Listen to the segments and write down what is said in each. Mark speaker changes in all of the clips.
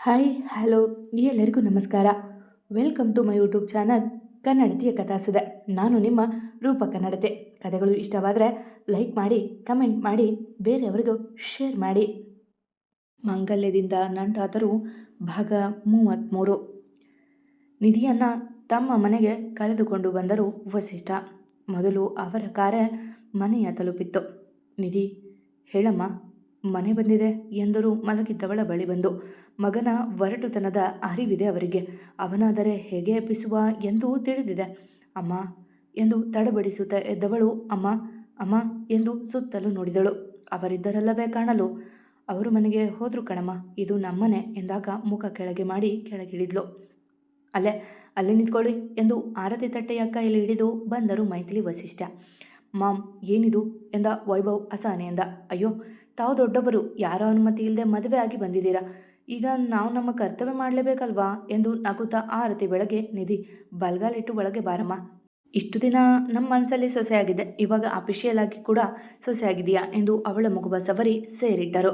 Speaker 1: Hi, hello, ಎಲ್ಲರಿಗೂ ನಮಸ್ಕಾರ. Welcome to my YouTube channel ಕನ್ನಡತಿಯ ಕಥಾಸುದೆ ನಾನು ನಿಮ್ಮ ರೂಪ ಕನ್ನಡತೆ. ಕಥೆಗಳು ಇಷ್ಟವಾದರೆ ಲೈಕ್ ಮಾಡಿ ಕಮೆಂಟ್ ಮಾಡಿ, ಬೇರೆಯವರಿಗೂ ಶೇರ್ ಮಾಡಿ. ಮಾಂಗಲ್ಯದಿಂದ ನಂಟಾದರೂ ಭಾಗ ಮೂವತ್ತ್ಮೂರು ನಿಧಿಯನ್ನು ತಮ್ಮ ಮನೆಗೆ ಕರೆದುಕೊಂಡು ಬಂದರು ವಸಿಷ್ಠ. ಮೊದಲು ಅವರ ಕಾರೆ ಮನೆಯ ತಲುಪಿತ್ತು. ನಿಧಿ, ಹೇಳಮ್ಮ, ಮನೆ ಬಂದಿದೆ ಎಂದರು ಮಲಗಿದ್ದವಳ ಬಳಿ ಬಂದು. ಮಗನ ಒರಟುತನದ ಅರಿವಿದೆ ಅವರಿಗೆ. ಅವನಾದರೆ ಹೇಗೆ ಎಬ್ಬಿಸುವ ಎಂದು ತಿಳಿದಿದೆ. ಅಮ್ಮ, ಎಂದು ತಡಬಡಿಸುತ್ತಾ ಎದ್ದವಳು. ಅಮ್ಮ ಅಮ್ಮ, ಎಂದು ಸುತ್ತಲೂ ನೋಡಿದಳು. ಅವರಿದ್ದರಲ್ಲವೇ ಕಾಣಲು? ಅವರು ಮನೆಗೆ ಹೋದ್ರು ಕಣಮ್ಮ. ಇದು ನಮ್ಮನೆ ಎಂದಾಗ ಮುಖ ಕೆಳಗೆ ಮಾಡಿ ಕೆಳಗಿಳಿದ್ಲು. ಅಲ್ಲೇ, ಅಲ್ಲಿ ನಿಂತ್ಕೊಳ್ಳಿ ಎಂದು ಆರತಿ ತಟ್ಟೆಯ ಕೈಯಲ್ಲಿ ಹಿಡಿದು ಬಂದರು ಮೈಥಿಲಿ ವಸಿಷ್ಠ. ಮಾಮ್ ಏನಿದು? ಎಂದ ವೈಭವ್ ಅಸಹನೆಯಿಂದ. ಅಯ್ಯೋ, ತಾವು ದೊಡ್ಡವರು. ಯಾರ ಅನುಮತಿ ಇಲ್ಲದೆ ಮದುವೆ ಆಗಿ ಬಂದಿದ್ದೀರಾ? ಈಗ ನಾವು ನಮ್ಮ ಕರ್ತವ್ಯ ಮಾಡಲೇಬೇಕಲ್ವಾ? ಎಂದು ನಗುತ್ತಾ ಆರತಿ ಬೆಳಗ್ಗೆ ನಿಧಿ, ಬಲ್ಗಾಲಿಟ್ಟು ಒಳಗೆ ಬಾರಮ್ಮ. ಇಷ್ಟು ದಿನ ನಮ್ಮ ಮನಸ್ಸಲ್ಲಿ ಸೊಸೆಯಾಗಿದೆ ಇವಾಗ ಅಫಿಷಿಯಲ್ ಆಗಿ ಕೂಡ ಸೊಸೆಯಾಗಿದೆಯಾ ಎಂದು ಅವಳ ಮುಗುವ ಸವರಿ ಸೇರಿಟ್ಟರು.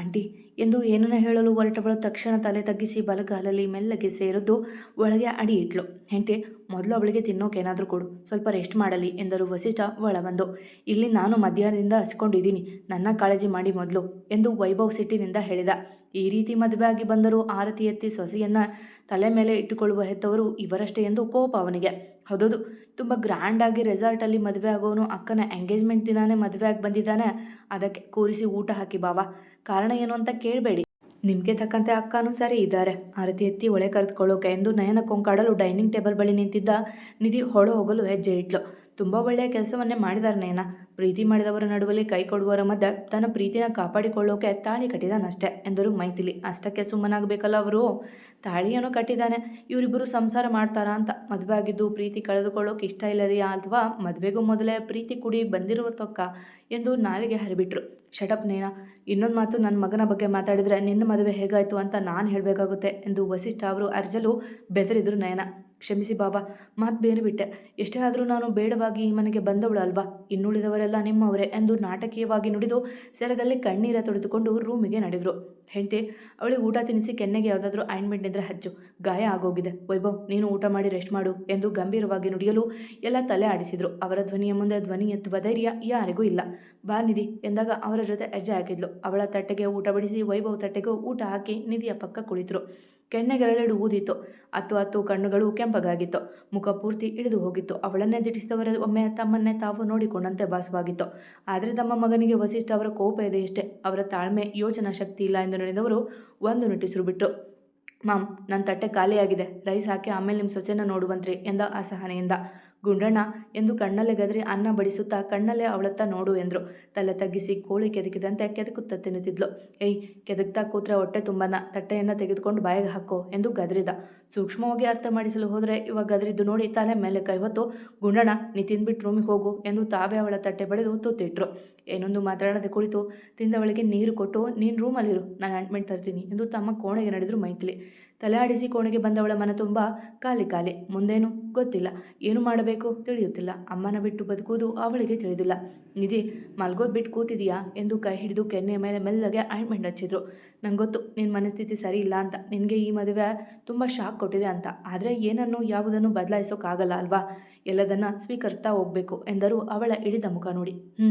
Speaker 1: ಆಂಟಿ, ಎಂದು ಏನನ್ನ ಹೇಳಲು ಹೊರಟವಳು ತಕ್ಷಣ ತಲೆ ತಗ್ಗಿಸಿ ಬಲಗಾಲಲ್ಲಿ ಮೆಲ್ಲಗೆ ಸೇರಿದ್ದು ಒಳಗೆ ಅಡಿ ಇಟ್ಲು. ಹೆಂಡತಿ, ಮೊದಲು ಅವಳಿಗೆ ತಿನ್ನೋಕೇನಾದರೂ ಕೊಡು, ಸ್ವಲ್ಪ ರೆಸ್ಟ್ ಮಾಡಲಿ ಎಂದರು ವಸಿಷ್ಠ ಒಳ ಬಂದು ಇಲ್ಲಿ ನಾನು ಮಧ್ಯಾಹ್ನದಿಂದ ಹಸ್ಕೊಂಡಿದ್ದೀನಿ, ನನ್ನ ಕಾಳಜಿ ಮಾಡಿ ಮೊದಲು, ಎಂದು ವೈಭವ್ ಸಿಟ್ಟಿನಿಂದ ಹೇಳಿದ. ಈ ರೀತಿ ಮದುವೆ ಆಗಿ ಬಂದರೂ ಆರತಿ ಎತ್ತಿ ಸೊಸೆಯನ್ನು ತಲೆ ಮೇಲೆ ಇಟ್ಟುಕೊಳ್ಳುವ ಹೆತ್ತವರು ಇವರಷ್ಟೇ ಎಂದು ಕೋಪ ಅವನಿಗೆ. ಹೌದೌದು, ತುಂಬ ಗ್ರ್ಯಾಂಡಾಗಿ ರೆಸಾರ್ಟಲ್ಲಿ ಮದುವೆ ಆಗೋನು ಅಕ್ಕನ ಎಂಗೇಜ್ಮೆಂಟ್ ದಿನಾನೇ ಮದುವೆ ಆಗಿ ಬಂದಿದ್ದಾನೆ. ಅದಕ್ಕೆ ಕೂರಿಸಿ ಊಟ ಹಾಕಿ ಬಾವ. ಕಾರಣ ಏನು ಅಂತ ಕೇಳಬೇಡಿ. ನಿಮಗೆ ತಕ್ಕಂತೆ ಅಕ್ಕನೂ ಸರಿ ಇದ್ದಾರೆ. ಆರತಿ ಎತ್ತಿ ಒಳೆ ಕರೆದುಕೊಳ್ಳೋಕೆ ಎಂದು ನಯನ ಕೊಂಕಾಡಲು ಡೈನಿಂಗ್ ಟೇಬಲ್ ಬಳಿ ನಿಂತಿದ್ದ ನಿಧಿ ಹೊಳೆ ಹೋಗಲು ಹೆಜ್ಜೆ ಇಟ್ಲು. ತುಂಬ ಒಳ್ಳೆಯ ಕೆಲಸವನ್ನೇ ಮಾಡಿದಾರೆ ನಯನ ಪ್ರೀತಿ ಮಾಡಿದವರ ನಡುವಲ್ಲಿ ಕೈ ಕೊಡುವವರ ಮಧ್ಯೆ ತನ್ನ ಪ್ರೀತಿನ ಕಾಪಾಡಿಕೊಳ್ಳೋಕೆ ತಾಳಿ ಕಟ್ಟಿದಾನಷ್ಟೇ ಎಂದರು ಮೈಥಿಲಿ. ಅಷ್ಟಕ್ಕೆ ಸುಮ್ಮನಾಗಬೇಕಲ್ಲ ಅವರು? ತಾಳಿಯನ್ನು ಕಟ್ಟಿದ್ದಾನೆ ಇವರಿಬ್ಬರು ಸಂಸಾರ ಮಾಡ್ತಾರಾ ಅಂತ. ಮದುವೆ ಆಗಿದ್ದು ಪ್ರೀತಿ ಕಳೆದುಕೊಳ್ಳೋಕೆ ಇಷ್ಟ ಇಲ್ಲದೆಯಾ ಅಥವಾ ಮದುವೆಗೂ ಮೊದಲೇ ಪ್ರೀತಿ ಕುಡಿ ಬಂದಿರುವ ತೊಕ್ಕ ಎಂದು ನಾಲಿಗೆ ಹರಿಬಿಟ್ರು. ಶಟಪ್ ನಯನ ಇನ್ನೊಂದು ಮಾತು ನನ್ನ ಮಗನ ಬಗ್ಗೆ ಮಾತಾಡಿದರೆ ನಿನ್ನ ಮದುವೆ ಹೇಗಾಯಿತು ಅಂತ ನಾನು ಹೇಳಬೇಕಾಗುತ್ತೆ ಎಂದು ವಸಿಷ್ಠ ಅವರು ಅರ್ಜಲು ಬೆದರಿದ್ರು ನಯನ ಕ್ಷಮಿಸಿ ಬಾಬಾ, ಮಾತು ಬೇರೆ ಬಿಟ್ಟೆ. ಎಷ್ಟೇ ಆದರೂ ನಾನು ಬೇಡವಾಗಿ ಈ ಮನೆಗೆ ಬಂದವಳು ಅಲ್ವಾ? ಇನ್ನುಳಿದವರೆಲ್ಲ ನಿಮ್ಮವರೇ ಎಂದು ನಾಟಕೀಯವಾಗಿ ನುಡಿದು ಸೆರಗಲ್ಲಿ ಕಣ್ಣೀರ ತೊಡೆದುಕೊಂಡು ರೂಮಿಗೆ ನಡೆದರು. ಹೆಂಡತಿ, ಅವಳಿಗೆ ಊಟ ತಿನ್ನಿಸಿ ಕೆನ್ನೆಗೆ ಯಾವುದಾದ್ರೂ ಆಯಿಂಟ್ಮೆಂಟ್ ಇದ್ದರೆ ಹಚ್ಚು. ಗಾಯ ಆಗೋಗಿದೆ. ವೈಭವ್, ನೀನು ಊಟ ಮಾಡಿ ರೆಸ್ಟ್ ಮಾಡು ಎಂದು ಗಂಭೀರವಾಗಿ ನುಡಿಯಲು ಎಲ್ಲ ತಲೆ ಆಡಿಸಿದರು. ಅವರ ಧ್ವನಿಯ ಮುಂದೆ ಧ್ವನಿ ಎತ್ತುವ ಧೈರ್ಯ ಯಾರಿಗೂ ಇಲ್ಲ. ಬಾ ನಿಧಿ ಎಂದಾಗ ಅವರ ಜೊತೆ ಹೆಜ್ಜೆ ಹಾಕಿದ್ಲು. ಅವಳ ತಟ್ಟೆಗೆ ಊಟ ಬಡಿಸಿ ವೈಭವ್ ತಟ್ಟೆಗೂ ಊಟ ಹಾಕಿ ನಿಧಿಯ ಪಕ್ಕ ಕುಳಿತರು. ಕೆನ್ನೆಗೆರಳೆರಡು ಊದಿತ್ತು. ಅತ್ತು ಹತ್ತು ಕಣ್ಣುಗಳು ಕೆಂಪಗಾಗಿತ್ತು. ಮುಖ ಪೂರ್ತಿ ಇಳಿದು ಹೋಗಿತ್ತು. ಅವಳನ್ನೇ ದಿಟ್ಟಿಸಿದವರ ಒಮ್ಮೆ ತಮ್ಮನ್ನೇ ತಾವು ನೋಡಿಕೊಂಡಂತೆ ಭಾಸವಾಗಿತ್ತು. ಆದರೆ ತಮ್ಮ ಮಗನಿಗೆ ವಸಿಷ್ಠ ಅವರ ಕೋಪ ಇದೆ ಇಷ್ಟೇ. ಅವರ ತಾಳ್ಮೆ, ಯೋಚನಾ ಶಕ್ತಿ ಇಲ್ಲ ಎಂದು ನಡೆದವರು ಒಂದು ನಿಟ್ಟಿಸಿರು ಬಿಟ್ಟರು ಮಾಮ್ ನನ್ನ ತಟ್ಟೆ ಖಾಲಿಯಾಗಿದೆ. ರೈಸ್ ಹಾಕಿ ಆಮೇಲೆ ನಿಮ್ಮ ಸೊಸೆನ ನೋಡುವಂತ್ರಿ ಎಂದ ಅಸಹನೆಯಿಂದ. ಗುಂಡಣ್ಣ ಎಂದು ಕಣ್ಣಲ್ಲೇ ಗದರಿ ಅನ್ನ ಬಡಿಸುತ್ತಾ ಕಣ್ಣಲ್ಲೇ ಅವಳತ್ತ ನೋಡು ಎಂದರು. ತಲೆ ತಗ್ಗಿಸಿ ಕೋಳಿ ಕೆದಕಿದಂತೆ ಕೆದಕುತ್ತ ತಿನ್ನುತ್ತಿದ್ಲು. ಏಯ್, ಕೆದಕ್ತಾ ಕೂತ್ರೆ ಹೊಟ್ಟೆ ತುಂಬನ. ತಟ್ಟೆಯನ್ನು ತೆಗೆದುಕೊಂಡು ಬಾಯಿಗೆ ಹಾಕೋ ಎಂದು ಗದರಿದ. ಸೂಕ್ಷ್ಮವಾಗಿ ಅರ್ಥ ಮಾಡಿಸಲು ಹೋದರೆ ಇವಾಗ ಗದರಿದ್ದು ನೋಡಿ ತಲೆ ಮೇಲೆ ಕೈ ಹೊತ್ತು ಗುಂಡಣ ನೀ ತಿಂದ್ಬಿಟ್ಟು ರೂಮಿಗೆ ಹೋಗು ಎಂದು ತಾವೇ ಅವಳ ತಟ್ಟೆ ಬಡಿದು ತೂತಿಟ್ರು ಏನೊಂದು ಮಾತಾಡದೆ ಕುಳಿತು, ತಿಂದವಳಿಗೆ ನೀರು ಕೊಟ್ಟು, ನೀನು ರೂಮಲ್ಲಿರು ನಾನು ಆಂಟ್ಮೆಂಟ್ ತರ್ತೀನಿ ಎಂದು ತಮ್ಮ ಕೋಣೆಗೆ ನಡೆದರು ಮೈಥಿಲಿ. ತಲೆ ಆಡಿಸಿ ಕೋಣೆಗೆ ಬಂದವಳ ಮನ ತುಂಬ ಖಾಲಿ ಖಾಲಿ. ಮುಂದೇನು ಗೊತ್ತಿಲ್ಲ. ಏನು ಮಾಡಬೇಕು ತಿಳಿಯುತ್ತಿಲ್ಲ. ಅಮ್ಮನ ಬಿಟ್ಟು ಬದುಕುವುದು ಅವಳಿಗೆ ತಿಳಿದಿಲ್ಲ. ನಿಧಿ, ಮಲ್ಗೋದು ಬಿಟ್ಟು ಕೂತಿದೀಯಾ? ಎಂದು ಕೈ ಹಿಡಿದು ಕೆನ್ನೆಯ ಮೇಲೆ ಮೆಲ್ಲಗೆ ಆಯಿಂಟ್ಮೆಂಟ್ ಹಚ್ಚಿದ್ರು. ನಂಗೆ ಗೊತ್ತು ನಿನ್ನ ಮನಸ್ಥಿತಿ ಸರಿ ಇಲ್ಲ ಅಂತ. ನಿನಗೆ ಈ ಮದುವೆ ತುಂಬ ಶಾಕ್ ಕೊಟ್ಟಿದೆ ಅಂತ. ಆದರೆ ಏನನ್ನು ಯಾವುದನ್ನು ಬದಲಾಯಿಸೋಕ್ಕಾಗಲ್ಲ ಅಲ್ವಾ? ಎಲ್ಲದನ್ನ ಸ್ವೀಕರಿಸ್ತಾ ಹೋಗಬೇಕು ಎಂದರು ಅವಳ ಇಳಿದ ಮುಖ ನೋಡಿ. ಹ್ಞೂ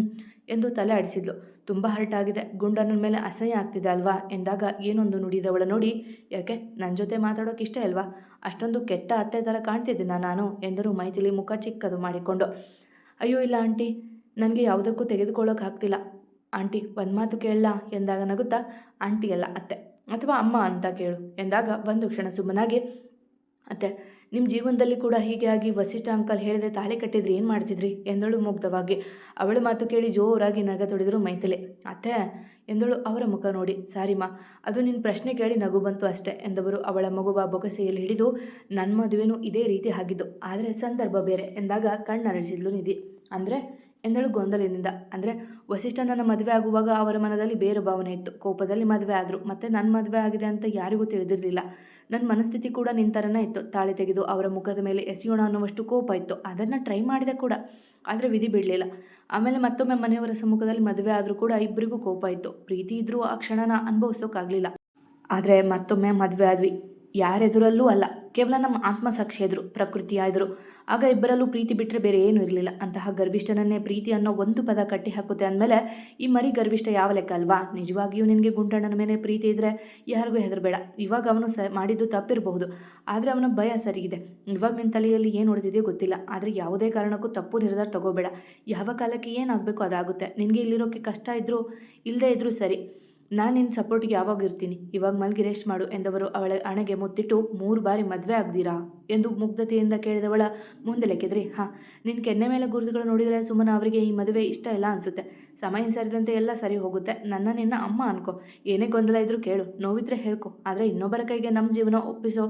Speaker 1: ಎಂದು ತಲೆ ಆಡಿಸಿದ್ಲು. ತುಂಬ ಹರ್ಟ್ ಆಗಿದೆ. ಗುಂಡನ ಮೇಲೆ ಅಸಹ್ಯ ಆಗ್ತಿದೆ ಅಲ್ವಾ? ಎಂದಾಗ ಏನೊಂದು ನುಡಿದವಳ ನೋಡಿ, ಯಾಕೆ? ನನ್ನ ಜೊತೆ ಮಾತಾಡೋಕೆ ಇಷ್ಟ ಅಲ್ವಾ ಅಷ್ಟೊಂದು ಕೆಟ್ಟ ಅತ್ತೆ ಥರ ಕಾಣ್ತಿದ್ದೀನ ನಾನು? ಎಂದರು ಮೈತಿಲಿ ಮುಖ ಚಿಕ್ಕದು ಮಾಡಿಕೊಂಡು. ಅಯ್ಯೋ ಇಲ್ಲ ಆಂಟಿ. ನನಗೆ ಯಾವುದಕ್ಕೂ ತೆಗೆದುಕೊಳ್ಳೋಕೆ ಆಗ್ತಿಲ್ಲ. ಆಂಟಿ, ಒಂದು ಮಾತು ಕೇಳಲ್ಲ ಎಂದಾಗ ನಗುತ್ತಾ, ಆಂಟಿ ಅಲ್ಲ, ಅತ್ತೆ. ಅಥವಾ ಅಮ್ಮ ಅಂತ ಕೇಳು ಎಂದಾಗ ಒಂದು ಕ್ಷಣ ಸುಮ್ಮನಾಗಿ, ಅತ್ತೆ ನಿಮ್ಮ ಜೀವನದಲ್ಲಿ ಕೂಡ ಹೀಗೆ ಆಗಿ ವಸಿಷ್ಠ ಅಂಕಲ್ ಹೇಳಿದೆ ತಾಳಿ ಕಟ್ಟಿದ್ರಿ ಏನು ಮಾಡ್ತಿದ್ರಿ? ಎಂದಳು ಮುಗ್ಧವಾಗಿ. ಅವಳು ಮಾತು ಕೇಳಿ ಜೋರಾಗಿ ನಗ ತೊಡಿದರು ಮೈತಲೆ. ಅತ್ತೆ, ಎಂದಳು ಅವರ ಮುಖ ನೋಡಿ. ಸಾರಿಮ್ಮ ಅದು ನಿನ್ನ ಪ್ರಶ್ನೆ ಕೇಳಿ ನಗು ಬಂತು ಅಷ್ಟೇ, ಎಂದವರು ಅವಳ ಮಗುವ ಬೊಗಸೆಯಲ್ಲಿ ಹಿಡಿದು ನನ್ನ ಮದುವೆನೂ ಇದೇ ರೀತಿ ಆಗಿದ್ದು, ಆದರೆ ಸಂದರ್ಭ ಬೇರೆ, ಎಂದಾಗ ಕಣ್ಣರಳಿಸಿದ್ಲು ನಿಧಿ. ಅಂದರೆ? ಎಂದಳು ಗೊಂದಲದಿಂದ. ಅಂದರೆ, ವಸಿಷ್ಠನನ್ನು ಮದುವೆ ಆಗುವಾಗ ಅವರ ಮನದಲ್ಲಿ ಬೇರೆ ಭಾವನೆ ಇತ್ತು. ಕೋಪದಲ್ಲಿ ಮದುವೆ ಆದರು. ಮತ್ತು ನನ್ನ ಮದುವೆ ಆಗಿದೆ ಅಂತ ಯಾರಿಗೂ ತಿಳಿದಿರಲಿಲ್ಲ. ನನ್ನ ಮನಸ್ಥಿತಿ ಕೂಡ ನಿಂತರನೇ ಇತ್ತು. ತಾಳಿ ತೆಗೆದು ಅವರ ಮುಖದ ಮೇಲೆ ಎಸೆಯೋಣ ಅನ್ನುವಷ್ಟು ಕೋಪ ಇತ್ತು. ಅದನ್ನು ಟ್ರೈ ಮಾಡಿದೆ ಕೂಡ. ಆದರೆ ವಿಧಿ ಬಿಡಲಿಲ್ಲ ಆಮೇಲೆ ಮತ್ತೊಮ್ಮೆ ಮನೆಯವರ ಸಮ್ಮುಖದಲ್ಲಿ ಮದುವೆ ಆದರೂ ಕೂಡ ಇಬ್ಬರಿಗೂ ಕೋಪ ಇತ್ತು. ಪ್ರೀತಿ ಇದ್ದರೂ ಆ ಕ್ಷಣನ ಅನುಭವಿಸೋಕ್ಕಾಗಲಿಲ್ಲ ಆದರೆ ಮತ್ತೊಮ್ಮೆ ಮದುವೆ ಆದ್ವಿ. ಯಾರೆದುರಲ್ಲೂ ಅಲ್ಲ. ಕೇವಲ ನಮ್ಮ ಆತ್ಮಸಾಕ್ಷಿ ಎದುರು ಪ್ರಕೃತಿಯ ಎದುರು ಆಗ ಇಬ್ಬರಲ್ಲೂ ಪ್ರೀತಿ ಬಿಟ್ಟರೆ ಬೇರೆ ಏನೂ ಇರಲಿಲ್ಲ. ಅಂತಹ ಗರ್ವಿಷ್ಠನನ್ನೇ ಪ್ರೀತಿ ಅನ್ನೋ ಒಂದು ಪದ ಕಟ್ಟಿ ಹಾಕುತ್ತೆ ಅಂದಮೇಲೆ, ಈ ಮರಿ ಗರ್ವಿಷ್ಠ ಯಾವ ಲೆಕ್ಕ ಅಲ್ವಾ? ನಿಜವಾಗಿಯೂ ನಿನಗೆ ಗುಂಡಣ್ಣನ ಮೇಲೆ ಪ್ರೀತಿ ಇದ್ದರೆ ಯಾರಿಗೂ ಹೆದರಬೇಡ. ಇವಾಗ ಅವನು ಸ ಮಾಡಿದ್ದು ತಪ್ಪಿರಬಹುದು. ಆದರೆ ಅವನ ಭಯ ಸರಿಗಿದೆ ಇವಾಗ ನಿನ್ನ ತಲೆಯಲ್ಲಿ ಏನು ಹೊಡೆದಿದೆಯೋ ಗೊತ್ತಿಲ್ಲ. ಆದರೆ ಯಾವುದೇ ಕಾರಣಕ್ಕೂ ತಪ್ಪು ನಿರ್ಧಾರ ತಗೋಬೇಡ. ಯಾವ ಕಾಲಕ್ಕೆ ಏನಾಗಬೇಕು ಅದಾಗುತ್ತೆ. ನಿನಗೆ ಇಲ್ಲಿರೋಕ್ಕೆ ಕಷ್ಟ ಇದ್ದರೂ ಇಲ್ಲದೇ ಇದ್ದರೂ ಸರಿ. ನಾನು ನಿನ್ನ ಸಪೋರ್ಟ್ಗೆ ಯಾವಾಗ ಇರ್ತೀನಿ? ಇವಾಗ ಮಲ್ಗಿ ರೆಸ್ಟ್ ಮಾಡು ಎಂದವರು ಅವಳ ಹಣೆಗೆ ಮುತ್ತಿಟ್ಟು ಮೂರು ಬಾರಿ ಮದುವೆ ಆಗ್ದೀರಾ? ಎಂದು ಮುಗ್ಧತೆಯಿಂದ ಕೇಳಿದವಳ ಮುಂದೆ ಲೆಕ್ಕಿದ್ರಿ, ಹಾಂ ನಿನ್ನ ಕೆನ್ನೆ ಮೇಲೆ ಗುರುತುಗಳು ನೋಡಿದರೆ ಸುಮ್ಮನೆ ಅವರಿಗೆ ಈ ಮದುವೆ ಇಷ್ಟ ಇಲ್ಲ ಅನಿಸುತ್ತೆ. ಸಮಯ ಸರಿದಂತೆ ಎಲ್ಲ ಸರಿ ಹೋಗುತ್ತೆ. ನನ್ನ ನಿನ್ನ ಅಮ್ಮ ಅನ್ಕೋ. ಏನೇ ಗೊಂದಲ ಇದ್ರೂ ಕೇಳು. ನೋವಿದ್ರೆ ಹೇಳ್ಕೊ. ಆದರೆ ಇನ್ನೊಬ್ಬರ ಕೈಗೆ ನಮ್ಮ ಜೀವನ ಒಪ್ಪಿಸೋ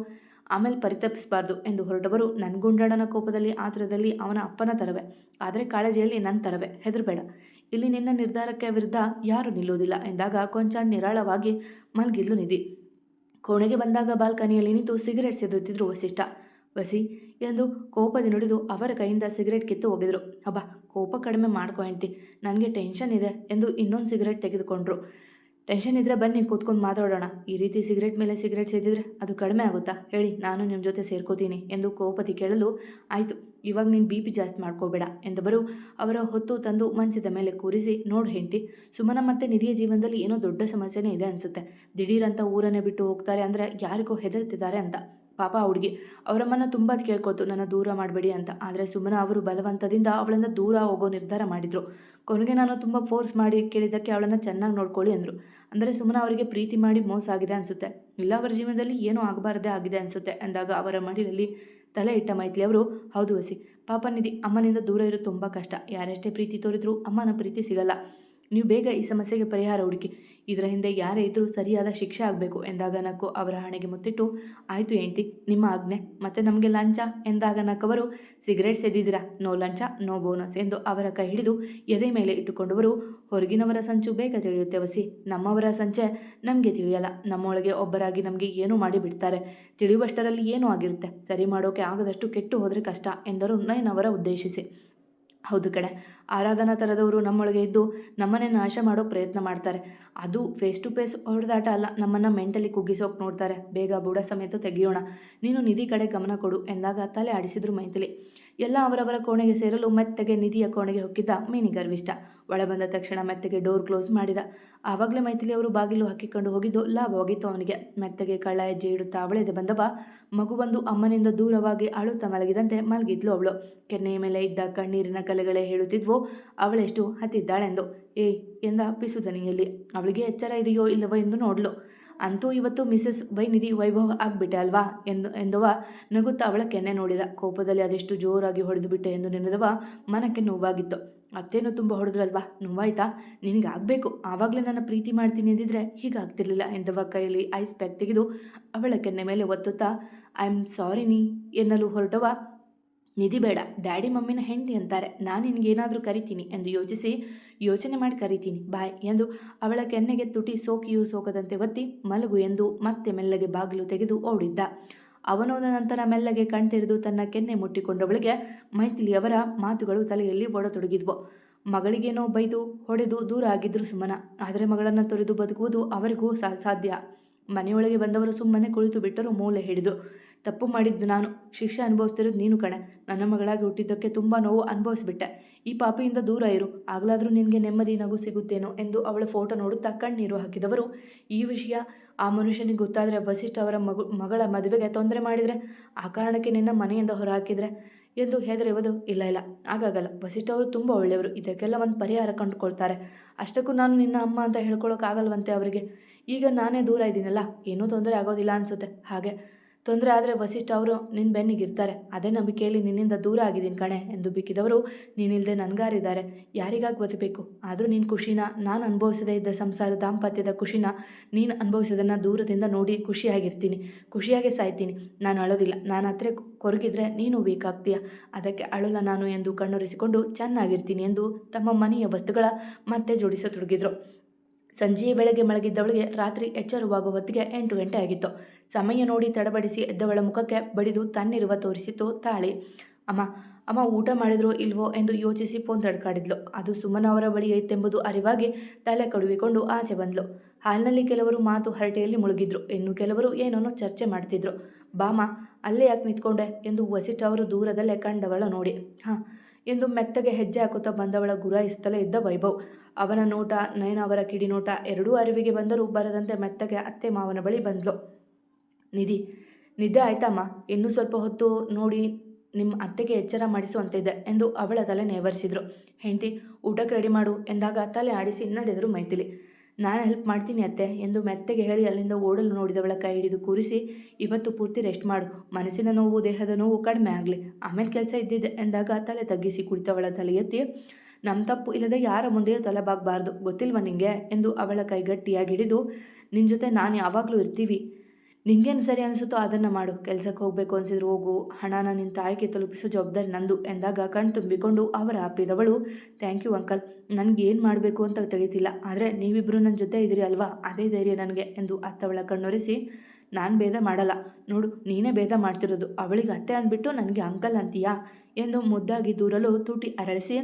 Speaker 1: ಆಮೇಲೆ ಪರಿತಪಿಸಬಾರ್ದು ಎಂದು ಹೊರಟವರು ನನ್ಗುಂಡಣ್ಣನ ಕೋಪದಲ್ಲಿ, ಆತುರದಲ್ಲಿ ಅವನ ಅಪ್ಪನ ತರವೆ. ಆದರೆ ಕಾಳಜಿಯಲ್ಲಿ ನನ್ನ ತರವೆ. ಹೆದರಬೇಡ. ಇಲ್ಲಿ ನಿನ್ನ ನಿರ್ಧಾರಕ್ಕೆ ವಿರುದ್ಧ ಯಾರೂ ನಿಲ್ಲುವುದಿಲ್ಲ ಎಂದಾಗ ಕೊಂಚ ನಿರಾಳವಾಗಿ ಮಲ್ಗಿದ್ಲು ನಿಧಿ. ಕೋಣೆಗೆ ಬಂದಾಗ ಬಾಲ್ಕನಿಯಲ್ಲಿ ನಿಂತು ಸಿಗರೇಟ್ ಸೇದುತ್ತಿದ್ರು ವಸಿಷ್ಠ. ವಸಿ, ಎಂದು ಕೋಪದಿ ನುಡಿದು ಅವರ ಕೈಯಿಂದ ಸಿಗರೇಟ್ ಕಿತ್ತು ಹೋಗಿದ್ರು. ಅಬ್ಬಾ, ಕೋಪ ಕಡಿಮೆ ಮಾಡ್ಕೊ ಹೆಂಡ್ತಿ, ನನಗೆ ಟೆನ್ಷನ್ ಇದೆ, ಎಂದು ಇನ್ನೊಂದು ಸಿಗರೇಟ್ ತೆಗೆದುಕೊಂಡ್ರು. ಟೆನ್ಷನ್ ಇದ್ದರೆ ಬನ್ನಿ, ಕೂತ್ಕೊಂಡು ಮಾತಾಡೋಣ. ಈ ರೀತಿ ಸಿಗರೇಟ್ ಮೇಲೆ ಸಿಗರೇಟ್ ಸೇದಿದ್ರೆ ಅದು ಕಡಿಮೆ ಆಗುತ್ತಾ? ಹೇಳಿ, ನಾನು ನಿಮ್ಮ ಜೊತೆ ಸೇರ್ಕೋತೀನಿ, ಎಂದು ಕೋಪತಿ ಕೇಳಲು ಆಯಿತು. ಇವಾಗ ನೀನು ಬಿ ಪಿ ಜಾಸ್ತಿ ಮಾಡ್ಕೋಬೇಡ ಎಂದವರು ಅವರ ಹೊತ್ತು ತಂದು ಮಂಚದ ಮೇಲೆ ಕೂರಿಸಿ ನೋಡು ಹೆಂಡತಿ. ಸುಮನ ಮತ್ತು ನಿಧಿಯ ಜೀವನದಲ್ಲಿ ಏನೋ ದೊಡ್ಡ ಸಮಸ್ಯೆನೇ ಇದೆ ಅನಿಸುತ್ತೆ. ದಿಢೀರಂತ ಊರನ್ನೇ ಬಿಟ್ಟು ಹೋಗ್ತಾರೆ ಅಂದರೆ ಯಾರಿಗೋ ಹೆದರ್ತಿದ್ದಾರೆ ಅಂತ. ಪಾಪ ಹುಡುಗಿ. ಅವರಮ್ಮನ ತುಂಬ ಕೇಳ್ಕೊತು ನನ್ನ ದೂರ ಮಾಡಬೇಡಿ ಅಂತ. ಆದರೆ ಸುಮನ ಅವರು ಬಲವಂತದಿಂದ ಅವಳನ್ನು ದೂರ ಹೋಗೋ ನಿರ್ಧಾರ ಮಾಡಿದರು. ಕೊನೆಗೆ ನಾನು ತುಂಬ ಫೋರ್ಸ್ ಮಾಡಿ ಕೇಳಿದ್ದಕ್ಕೆ ಅವಳನ್ನು ಚೆನ್ನಾಗಿ ನೋಡ್ಕೊಳ್ಳಿ ಅಂದರು. ಅಂದರೆ ಸುಮನ ಅವರಿಗೆ ಪ್ರೀತಿ ಮಾಡಿ ಮೋಸ ಆಗಿದೆ ಅನಿಸುತ್ತೆ. ಇಲ್ಲ, ಅವರ ಜೀವನದಲ್ಲಿ ಏನೂ ಆಗಬಾರದೇ ಆಗಿದೆ ಅನಿಸುತ್ತೆ. ಅಂದಾಗ ಅವರ ಮಡಿಲಲ್ಲಿ ತಲೆ ಇಟ್ಟ ಮೈತ್ಲಿ ಅವರು, ಹೌದು ವಸಿ, ಪಾಪ ನಿಧಿ ಅಮ್ಮನಿಂದ ದೂರ ಇರೋದು ತುಂಬ ಕಷ್ಟ. ಯಾರೆಷ್ಟೇ ಪ್ರೀತಿ ತೋರಿದ್ರೂ ಅಮ್ಮನ ಪ್ರೀತಿ ಸಿಗಲ್ಲ. ನೀವು ಬೇಗ ಈ ಸಮಸ್ಯೆಗೆ ಪರಿಹಾರ ಹುಡುಕಿ. ಇದರ ಹಿಂದೆ ಯಾರೇ ಇದ್ದರೂ ಸರಿಯಾದ ಶಿಕ್ಷೆ ಆಗಬೇಕು ಎಂದಾಗ ನಕ್ಕು ಅವರ ಹಣೆಗೆ ಮುತ್ತಿಟ್ಟು, ಆಯಿತು ಹೆಂಡ್ತಿ, ನಿಮ್ಮ ಆಜ್ಞೆ, ಮತ್ತೆ ನಮಗೆ ಲಂಚ ಎಂದಾಗ ನಕ್ಕವರು ಸಿಗರೇಟ್ ಸೇದಿದ್ದೀರಾ? ನೋ ಲಂಚ, ನೋ ಬೋನಸ್ ಎಂದು ಅವರ ಕೈ ಹಿಡಿದು ಎದೆ ಮೇಲೆ ಇಟ್ಟುಕೊಂಡವರು, ಹೊರಗಿನವರ ಸಂಚು ಬೇಗ ತಿಳಿಯುತ್ತೆ ವಸಿ, ನಮ್ಮವರ ಸಂಚೆ ನಮಗೆ ತಿಳಿಯಲ್ಲ, ನಮ್ಮೊಳಗೆ ಒಬ್ಬರಾಗಿ ನಮಗೆ ಏನೂ ಮಾಡಿಬಿಡ್ತಾರೆ ತಿಳಿಯುವಷ್ಟರಲ್ಲಿ ಏನೂ ಆಗಿರುತ್ತೆ, ಸರಿ ಮಾಡೋಕೆ ಆಗದಷ್ಟು ಕೆಟ್ಟು ಹೋದರೆ ಕಷ್ಟ ಎಂದರು ನಯನವರ ಉದ್ದೇಶಿಸಿ. ಹೌದು ಕಡೆ ಆರಾಧನಾ ಥರದವರು ನಮ್ಮೊಳಗೆ ಇದ್ದು ನಮ್ಮನ್ನೇ ನಾಶ ಮಾಡೋ ಪ್ರಯತ್ನ ಮಾಡ್ತಾರೆ. ಅದು ಫೇಸ್ ಟು ಫೇಸ್ ಹೊಡೆದಾಟ ಅಲ್ಲ, ನಮ್ಮನ್ನು ಮೆಂಟಲಿ ಕುಗ್ಗಿಸೋಕೆ ನೋಡ್ತಾರೆ. ಬೇಗ ಬುಡ ಸಮೇತ ತೆಗೆಯೋಣ. ನೀನು ನಿಧಿ ಕಡೆ ಗಮನ ಕೊಡು ಎಂದಾಗ ತಲೆ ಆಡಿಸಿದ್ರು ಮೈಥಿಲಿ. ಎಲ್ಲ ಅವರವರ ಕೋಣೆಗೆ ಸೇರಲು ಮೆತ್ತಗೆ ನಿಧಿಯ ಕೋಣೆಗೆ ಹೊಕ್ಕಿದ್ದ ಮೀನಿ ಗರ್ವಿಷ್ಠ ಒಳ ಬಂದ ತಕ್ಷಣ ಮೆತ್ತಗೆ ಡೋರ್ ಕ್ಲೋಸ್ ಮಾಡಿದ. ಆವಾಗಲೇ ಮೈಥಿಲಿ ಅವರು ಬಾಗಿಲು ಹಾಕಿಕೊಂಡು ಹೋಗಿದ್ದು ಲಾಭವಾಗಿತ್ತು ಅವನಿಗೆ. ಮೆತ್ತಗೆ ಕಳ್ಳ ಹೆಜ್ಜೆ ಇಡುತ್ತಾ ಅವಳೆದೆ ಬಂದವ. ಮಗು ಬಂದು ಅಮ್ಮನಿಂದ ದೂರವಾಗಿ ಅಳುತ್ತಾ ಮಲಗಿದಂತೆ ಮಲಗಿದ್ಲು ಅವಳು. ಕೆನ್ನೆಯ ಮೇಲೆ ಇದ್ದ ಕಣ್ಣೀರಿನ ಕಲೆಗಳೇ ಹೇಳುತ್ತಿದ್ವು. ಅವಳೆಷ್ಟು ಹತ್ತಿದ್ದಾಳೆಂದು. ಏಯ್ ಎಂದ ಪಿಸುದನಿಯಲ್ಲಿ. ಅವಳಿಗೆ ಎಚ್ಚರ ಇದೆಯೋ ಇಲ್ಲವೋ ಎಂದು ನೋಡ್ಲು. ಅಂತೂ ಇವತ್ತು ಮಿಸಸ್ ವೈನಿಧಿ ವೈಭವ ಆಗಿಬಿಟ್ಟೆ ಅಲ್ವಾ ಎಂದು, ಎಂದವ ನಗುತ್ತಾ ಅವಳ ಕೆನ್ನೆ ನೋಡಿದ. ಕೋಪದಲ್ಲಿ ಅದೆಷ್ಟು ಜೋರಾಗಿ ಹೊಡೆದು ಬಿಟ್ಟೆ ಎಂದು ನೆನೆದವ ಮನಕ್ಕೆ ನೋವಾಗಿತ್ತು. ಅತ್ತೇನು ತುಂಬ ಹೊಡೆದ್ರಲ್ವಾ? ನೋವಾಯ್ತಾ? ನಿನಗೆ ಆಗಬೇಕು ಆವಾಗಲೇ ನನ್ನ ಪ್ರೀತಿ ಮಾಡ್ತೀನಿ ಎಂದಿದ್ರೆ ಹೀಗಾಗ್ತಿರ್ಲಿಲ್ಲ ಎಂದವ ಕೈಯಲ್ಲಿ ಐಸ್ ಪ್ಯಾಕ್ ತೆಗೆದು ಅವಳ ಕೆನ್ನೆ ಮೇಲೆ ಒತ್ತುತ್ತಾ. ಐ ಆಮ್ ಸಾರಿ ನೀ ಎನ್ನಲು ಹೊರಟವ. ನಿಧಿ ಬೇಡ. ಡ್ಯಾಡಿ ಮಮ್ಮಿನ ಹೆಂಡತಿ ಅಂತಾರೆ. ನಾನು ನಿನಗೇನಾದರೂ ಕರಿತೀನಿ ಎಂದು ಯೋಚಿಸಿ ಯೋಚನೆ ಮಾಡಿ ಕರಿತೀನಿ. ಬಾಯ್ ಎಂದು ಅವಳ ಕೆನ್ನೆಗೆ ತುಟಿ ಸೋಕಿಯೂ ಸೋಕದಂತೆ ಒತ್ತಿ ಮಲಗು ಎಂದು ಮತ್ತೆ ಮೆಲ್ಲಗೆ ಬಾಗಿಲು ತೆಗೆದು ಓಡಿದ್ದ. ಅವನೋದ ನಂತರ ಮೆಲ್ಲಗೆ ಕಣ್ತೆರೆದು ತನ್ನ ಕೆನ್ನೆ ಮುಟ್ಟಿಕೊಂಡವಳಿಗೆ ಮೈಥಿಲಿಯವರ ಮಾತುಗಳು ತಲೆಯಲ್ಲಿ ಓಡತೊಡಗಿದ್ವು. ಮಗಳಿಗೇನೋ ಬೈದು ಹೊಡೆದು ದೂರ ಆಗಿದ್ರು ಸುಮ್ಮನ ಆದರೆ ಮಗಳನ್ನು ತೊರೆದು ಬದುಕುವುದು ಅವರಿಗೂ ಸಾಧ್ಯ. ಮನೆಯೊಳಗೆ ಬಂದವರು ಸುಮ್ಮನೆ ಕುಳಿತು ಬಿಟ್ಟರು ಮೂಲೆ ಹಿಡಿದು, ತಪ್ಪು ಮಾಡಿದ್ದು ನಾನು. ಶಿಕ್ಷೆ ಅನುಭವಿಸ್ತಿರೋದು ನೀನು ಕಣೆ. ನನ್ನ ಮಗಳಾಗಿ ಹುಟ್ಟಿದ್ದಕ್ಕೆ ತುಂಬ ನೋವು ಅನುಭವಿಸ್ಬಿಟ್ಟೆ. ಈ ಪಾಪಿಯಿಂದ ದೂರ ಇರು, ಆಗಲಾದರೂ ನಿನಗೆ ನೆಮ್ಮದಿ ನಗು ಸಿಗುತ್ತೇನೋ ಎಂದು ಅವಳ ಫೋಟೋ ನೋಡುತ್ತಾ ಕಣ್ಣೀರು ಹಾಕಿದವರು. ಈ ವಿಷಯ ಆ ಮನುಷ್ಯನಿಗೆ ಗೊತ್ತಾದರೆ ವಸಿಷ್ಠ ಅವರ ಮಗು, ಮಗಳ ಮದುವೆಗೆ ತೊಂದರೆ ಮಾಡಿದರೆ, ಆ ಕಾರಣಕ್ಕೆ ನಿನ್ನ ಮನೆಯಿಂದ ಹೊರಹಾಕಿದರೆ ಎಂದು ಹೆದರಿವುದು ಇಲ್ಲ ಇಲ್ಲ ಆಗಾಗಲ್ಲ ವಸಿಷ್ಠ ಅವರು ತುಂಬ ಒಳ್ಳೆಯವರು. ಇದಕ್ಕೆಲ್ಲ ಒಂದು ಪರಿಹಾರ ಕಂಡುಕೊಳ್ತಾರೆ. ಅಷ್ಟಕ್ಕೂ ನಾನು ನಿನ್ನ ಅಮ್ಮ ಅಂತ ಹೇಳ್ಕೊಳ್ಳೋಕ್ಕಾಗಲ್ವಂತೆ ಅವರಿಗೆ. ಈಗ ನಾನೇ ದೂರ ಇದ್ದೀನಲ್ಲ, ಏನೂ ತೊಂದರೆ ಆಗೋದಿಲ್ಲ ಅನಿಸುತ್ತೆ. ಹಾಗೆ ತೊಂದರೆ ಆದರೆ ವಸಿಷ್ಠ ಅವರು ನಿನ್ನ ಬೆನ್ನಿಗಿರ್ತಾರೆ ಅದೇ ನಂಬಿಕೆಯಲ್ಲಿ ನಿನ್ನಿಂದ ದೂರ ಆಗಿದ್ದೀನಿ ಕಣೆ ಎಂದು ಬಿಕ್ಕಿದವರು ನೀನಿಲ್ಲದೆ ನನಗಾರಿದ್ದಾರೆ. ಯಾರಿಗಾಗಿ ಬದುಕಬೇಕು ಆದರೂ ನಿನ್ನ ಖುಷಿನ ನಾನು ಅನುಭವಿಸದೇ ಇದ್ದ ಸಂಸಾರ ದಾಂಪತ್ಯದ ಖುಷಿನ ನೀನು ಅನುಭವಿಸೋದನ್ನು ದೂರದಿಂದ ನೋಡಿ ಖುಷಿಯಾಗಿರ್ತೀನಿ. ಖುಷಿಯಾಗೇ ಸಾಯ್ತೀನಿ. ನಾನು ಅಳೋದಿಲ್ಲ. ನಾನು ಹತ್ರ ಕೊರಗಿದ್ರೆ ನೀನು ಬೇಕಾಗ್ತೀಯ. ಅದಕ್ಕೆ ಅಳಲ್ಲ ನಾನು ಎಂದು ಕಣ್ಣೊರೆಸಿಕೊಂಡು ಚೆನ್ನಾಗಿರ್ತೀನಿ ಎಂದು ತಮ್ಮ ಮನೆಯ ವಸ್ತುಗಳ ಮತ್ತೆ ಜೋಡಿಸತೊಡಗಿದ್ರು. ಸಂಜೆಯ ಬೆಳಗ್ಗೆ ಮಲಗಿದ್ದವಳಿಗೆ ರಾತ್ರಿ ಎಚ್ಚರವಾಗುವ ಹೊತ್ತಿಗೆ ಎಂಟು ಗಂಟೆ ಆಗಿತ್ತು. ಸಮಯ ನೋಡಿ ತಡಬಡಿಸಿ ಎದ್ದವಳ ಮುಖಕ್ಕೆ ಬಡಿದು ತನ್ನಿರುವ ತೋರಿಸಿತು ತಾಳಿ. ಅಮ್ಮ ಅಮ್ಮ ಊಟ ಮಾಡಿದ್ರೋ ಇಲ್ವೋ ಎಂದು ಯೋಚಿಸಿ ಫೋನ್ ತಡ್ಕಾಡಿದ್ಲು. ಅದು ಸುಮನ ಅವರ ಬಳಿ ಐತೆಂಬುದು ಅರಿವಾಗಿ ತಲೆ ಕಡುವಿಕೊಂಡು ಆಚೆ ಬಂದ್ಲು. ಹಾಲ್ನಲ್ಲಿ ಕೆಲವರು ಮಾತು ಹರಟೆಯಲ್ಲಿ ಮುಳುಗಿದ್ರು. ಇನ್ನು ಕೆಲವರು ಏನನ್ನೋ ಚರ್ಚೆ ಮಾಡ್ತಿದ್ರು. ಬಾಮ ಅಲ್ಲೇ ಯಾಕೆ ನಿಂತ್ಕೊಂಡೆ? ಎಂದು ವಸಿಷ್ಠ ಅವರು ದೂರದಲ್ಲೇ ಕಂಡವಳ ನೋಡಿ. ಹಾಂ ಎಂದು ಮೆತ್ತಗೆ ಹೆಜ್ಜೆ ಹಾಕುತ್ತಾ ಬಂದವಳ ಗುರಾಯಿಸುತ್ತಲೇ ಇದ್ದ ವೈಭವ್. ಅವನ ನೋಟ, ನಯನ ಅವರ ಕಿಡಿ ನೋಟ ಎರಡೂ ಅರಿವಿಗೆ ಬಂದರೂ ಬರದಂತೆ ಮೆತ್ತಗೆ ಅತ್ತೆ ಮಾವನ ಬಳಿ ಬಂದ್ಲು. ನಿಧಿ, ನಿದ್ದೆ ಆಯ್ತಮ್ಮ, ಇನ್ನೂ ಸ್ವಲ್ಪ ಹೊತ್ತು ನೋಡಿ ನಿಮ್ಮ ಅತ್ತೆಗೆ ಎಚ್ಚರ ಮಾಡಿಸುವಂತಿದೆ ಎಂದು ಅವಳ ತಲೆ ನೇವರಿಸಿದ್ರು. ಹೆಂಡತಿ, ಊಟಕ್ಕೆ ರೆಡಿ ಮಾಡು ಎಂದಾಗ ತಲೆ ಆಡಿಸಿ ನಡೆದರು ಮೈಥಿಲಿ. ನಾನು ಹೆಲ್ಪ್ ಮಾಡ್ತೀನಿ ಅತ್ತೆ, ಎಂದು ಮೆತ್ತಗೆ ಹೇಳಿ ಅಲ್ಲಿಂದ ಓಡಲು ನೋಡಿದವಳ ಕೈ ಹಿಡಿದು ಕೂರಿಸಿ, ಇವತ್ತು ಪೂರ್ತಿ ರೆಸ್ಟ್ ಮಾಡು, ಮನಸ್ಸಿನ ನೋವು, ದೇಹದ ನೋವು ಕಡಿಮೆ ಆಗಲಿ. ಆಮೇಲೆ ಕೆಲಸ ಇದ್ದಿದೆ ಎಂದಾಗ ತಲೆ ತಗ್ಗಿಸಿ ಕುಳಿತವಳ ತಲೆ ಎತ್ತಿ ನಮ್ಮ ತಪ್ಪು ಇಲ್ಲದೆ ಯಾರ ಮುಂದೆಯೂ ತಲೆಬಾಗಬಾರ್ದು, ಗೊತ್ತಿಲ್ವ ನಿಂಗೆ? ಎಂದು ಅವಳ ಕೈ ಗಟ್ಟಿಯಾಗಿ ಹಿಡಿದು ನಿನ್ನ ಜೊತೆ ನಾನು ಯಾವಾಗಲೂ ಇರ್ತೀವಿ ನಿಂಗೇನು ಸರಿ ಅನಿಸುತ್ತೋ ಅದನ್ನು ಮಾಡು. ಕೆಲಸಕ್ಕೆ ಹೋಗಬೇಕು ಅನಿಸಿದ್ರು ಹೋಗು. ಹಣನ ನಿನ್ನ ತಾಯಿಗೆ ತಲುಪಿಸೋ ಜವಾಬ್ದಾರಿ ನಂದು. ಎಂದಾಗ ಕಣ್ ತುಂಬಿಕೊಂಡು ಅವರ ಅಪ್ಪಿದವಳು ಥ್ಯಾಂಕ್ ಯು ಅಂಕಲ್ ನನಗೆ ಏನು ಮಾಡಬೇಕು ಅಂತ ತಿಳಿತಿಲ್ಲ. ಆದರೆ ನೀವಿಬ್ಬರು ನನ್ನ ಜೊತೆ ಇದ್ದೀರಿ ಅಲ್ವಾ? ಅದೇ ಧೈರ್ಯ ನನಗೆ, ಎಂದು ಅತ್ತವಳ ಕಣ್ಣೊರೆಸಿ. ನಾನು ಭೇದ ಮಾಡಲ್ಲ. ನೋಡು, ನೀನೇ ಭೇದ ಮಾಡ್ತಿರೋದು. ಅವಳಿಗೆ ಅತ್ತೆ ಅಂದ್ಬಿಟ್ಟು ನನಗೆ ಅಂಕಲ್ ಅಂತೀಯಾ? ಎಂದು ಮುದ್ದಾಗಿ ದೂರಲು ತೂಟಿ ಅರಳಿಸಿ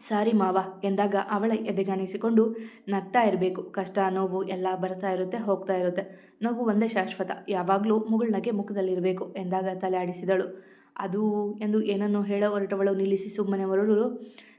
Speaker 1: ಸಾರಿ ಮಾವ ಎಂದಾಗ ಅವಳ ಎದೆಗಾಣಿಸಿಕೊಂಡು ನಗ್ತಾ ಇರಬೇಕು. ಕಷ್ಟ, ನೋವು ಎಲ್ಲ ಬರ್ತಾ ಇರುತ್ತೆ, ಹೋಗ್ತಾ ಇರುತ್ತೆ. ನಗು ಒಂದೇ ಶಾಶ್ವತ. ಯಾವಾಗಲೂ ಮುಗುಳ್ನಗೆ ಮುಖದಲ್ಲಿರಬೇಕು ಎಂದಾಗ ತಲೆ ಆಡಿಸಿದಳು. ಅದು ಎಂದು ಏನನ್ನು ಹೇಳ ಹೊರಟವಳು ನಿಲ್ಲಿಸಿ ಸುಮ್ಮನೆ ಹೊರಡಲು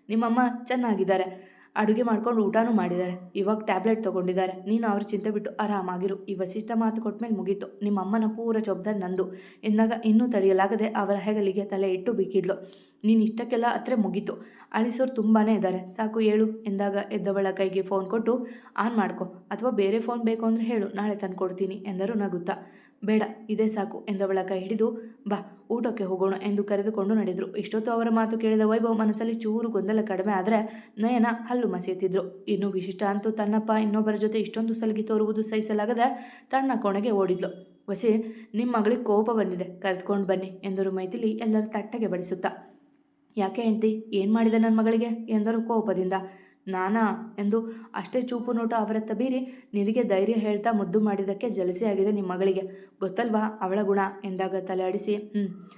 Speaker 1: ನಿಮ್ಮಮ್ಮ ಚೆನ್ನಾಗಿದ್ದಾರೆ. ಅಡುಗೆ ಮಾಡ್ಕೊಂಡು ಊಟನೂ ಮಾಡಿದ್ದಾರೆ. ಇವಾಗ ಟ್ಯಾಬ್ಲೆಟ್ ತೊಗೊಂಡಿದ್ದಾರೆ. ನೀನು ಅವ್ರ ಚಿಂತೆ ಬಿಟ್ಟು ಆರಾಮಾಗಿರು. ಈ ವಸಿಷ್ಠ ಮಾತು ಕೊಟ್ಮೇಲೆ ಮುಗೀತು. ನಿಮ್ಮ ಅಮ್ಮನ ಪೂರ ಜವಾಬ್ದಾರಿ ನಂದು. ಎಂದಾಗ ಇನ್ನೂ ತಡೆಯಲಾಗದೆ ಅವರ ಹೆಗಲಿಗೆ ತಲೆ ಇಟ್ಟು ಬಿಕ್ಕಿದ್ಲು ನೀನು ಇಷ್ಟಕ್ಕೆಲ್ಲ ಹತ್ರ ಮುಗೀತು. ಅಳಿಸೋರು ತುಂಬಾ ಇದ್ದಾರೆ ಸಾಕು ಹೇಳು. ಎಂದಾಗ ಎದ್ದವಳ ಕೈಗೆ ಫೋನ್ ಕೊಟ್ಟು, ಆನ್ ಮಾಡ್ಕೊ. ಅಥವಾ ಬೇರೆ ಫೋನ್ ಬೇಕು ಅಂದರೆ ಹೇಳು. ನಾಳೆ ತಂದು ಕೊಡ್ತೀನಿ ಎಂದರು ನಗುತ್ತಾ. ಬೇಡ, ಇದೇ ಸಾಕು ಎಂದವಳ ಕೈ ಹಿಡಿದು, ಬಾ, ಊಟಕ್ಕೆ ಹೋಗೋಣ ಎಂದು ಕರೆದುಕೊಂಡು ನಡೆದರು. ಇಷ್ಟೊತ್ತು ಅವರ ಮಾತು ಕೇಳಿದ ವೈಭವ ಮನಸ್ಸಲ್ಲಿ ಚೂರು ಗೊಂದಲ ಕಡಿಮೆ ಆದರೆ ನಯನ ಹಲ್ಲು ಮಸೆಯುತ್ತಿದ್ರು. ಇನ್ನು ವಿಶಿಷ್ಟ ಅಂತೂ ತನ್ನಪ್ಪ ಇನ್ನೊಬ್ಬರ ಜೊತೆ ಇಷ್ಟೊಂದು ಸಲಗಿ ತೋರುವುದು ಸಹಿಸಲಾಗದೆ ತನ್ನ ಕೋಣೆಗೆ ಓಡಿದ್ಲು. ವಸಿ ನಿಮ್ಮ ಮಗಳಿಗೆ ಕೋಪ ಬಂದಿದೆ, ಕರೆದುಕೊಂಡು ಬನ್ನಿ ಎಂದರು ಮೈಥಿಲಿ ಎಲ್ಲರ ತಟ್ಟೆಗೆ ಬಡಿಸುತ್ತಾ. ಯಾಕೆ ಹೆಂಡ್ತಿ, ಏನು ಮಾಡಿದೆ ನನ್ನ ಮಗಳಿಗೆ? ಎಂದರು ಕೋಪದಿಂದ. ನಾನಾ ಎಂದು ಅಷ್ಟೇ ಚೂಪು ನೋಟ ಅವರತ್ತ ಬೀರಿ ನಿನಗೆ ಧೈರ್ಯ ಹೇಳ್ತಾ ಮುದ್ದು ಮಾಡಿದ್ದಕ್ಕೆ ಜಲಸಿ ಆಗಿದೆ ನಿಮ್ಮ ಮಗಳಿಗೆ. ಗೊತ್ತಲ್ವಾ ಅವಳ ಗುಣ? ಎಂದಾಗ ತಲೆ ಆಡಿಸಿ ಹ್ಞೂ